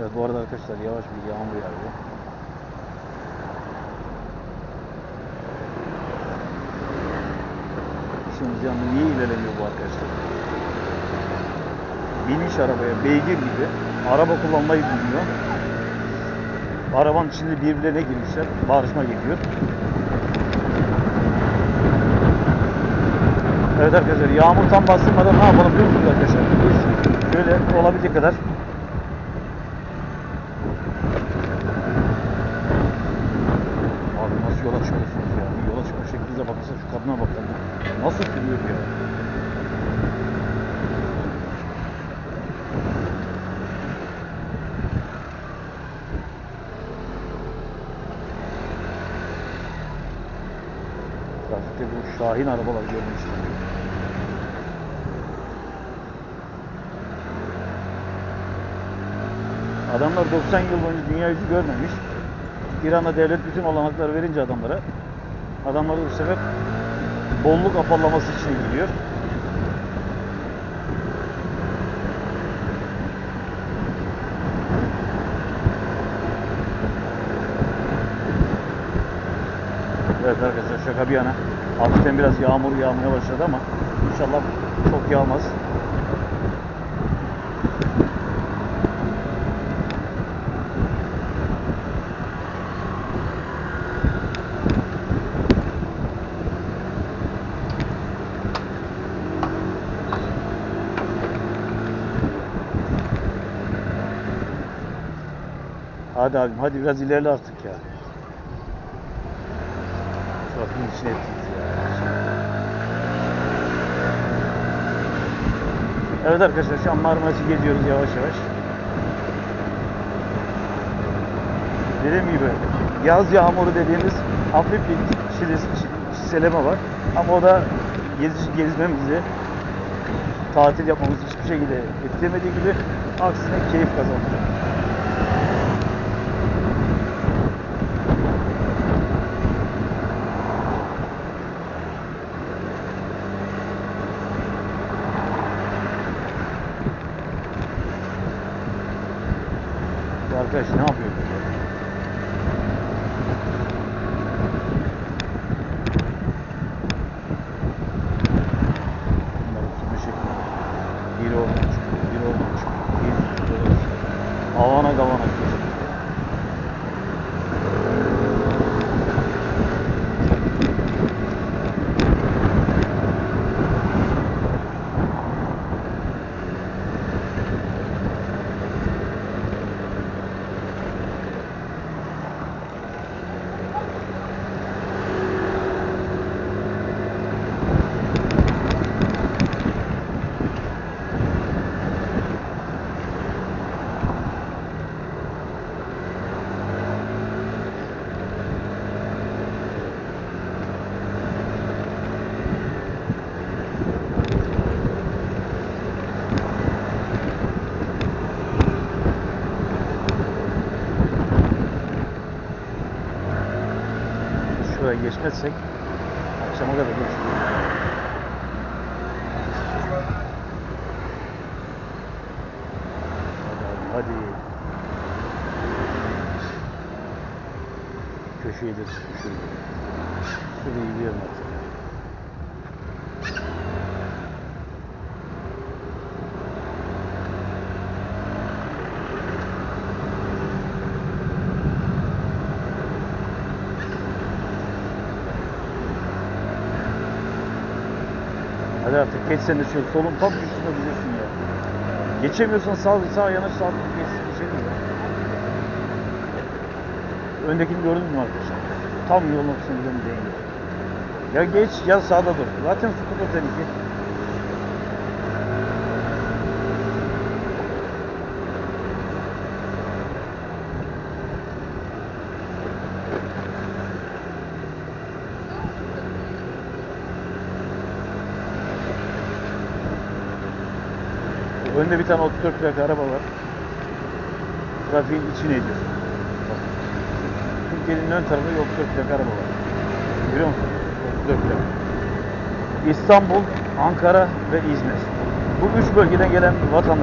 Evet bu arada arkadaşlar yavaş bir yağmur yağıyor. İşimiz yanında niye ilerlemiyor bu arkadaşlar? Binmiş arabaya beygir gibi araba kullanmayı bilmiyor. Arabanın içinde birbirlerine girmişler. Bağırışma geliyor. Evet arkadaşlar yağmur tam bastırmadan ne yapalım biliyor musunuz arkadaşlar? Biz şöyle olabildiği kadar bakırsa şu kadına bakın. Nasıl sürüyor ya? Trafikte bu Şahin arabalar istemiyorum. Adamlar 90 yıl boyunca dünya yüzü görmemiş. İran'a devlet bütün olanakları verince adamlara adamlar bu sefer bolluk apallaması için gidiyor. Evet arkadaşlar şaka bir yana hafiften biraz yağmur yağmaya başladı ama inşallah çok yağmaz. Hadi abim hadi biraz ilerle artık ya. Trafiğin içine ettiniz ya. Evet arkadaşlar şu an Marmaris'i geziyoruz yavaş yavaş. Dediğim gibi yaz yağmuru dediğimiz hafif bir çiseleme var. Ama o da gez, gezmemizi, tatil yapmamızı hiçbir şekilde etkilemediği gibi aksine keyif kazandırıyor. Bu arkadaş ne yapıyor? Şuraya geçmezsek akşama kadar geçiyor. Hadi hadi. Köşeyi de şurayı. Şurayı bir Hadi artık geç sen de şöyle solun tam üstünde duruyorsun ya. Geçemiyorsan sağ sağ yanaş sağ geç bir şey değil. Öndekini gördünüz mü arkadaşlar? Tam yolun gidiyorum değil. Ya geç ya sağda dur. Zaten skuter tehlike. Önde bir tane 34 plaka araba var. Trafiğin içine ediyor. Türkiye'nin ön tarafında 34 plaka araba var. Görüyor musun? 34 plaka. İstanbul, Ankara ve İzmir. Bu üç bölgeden gelen vatandaş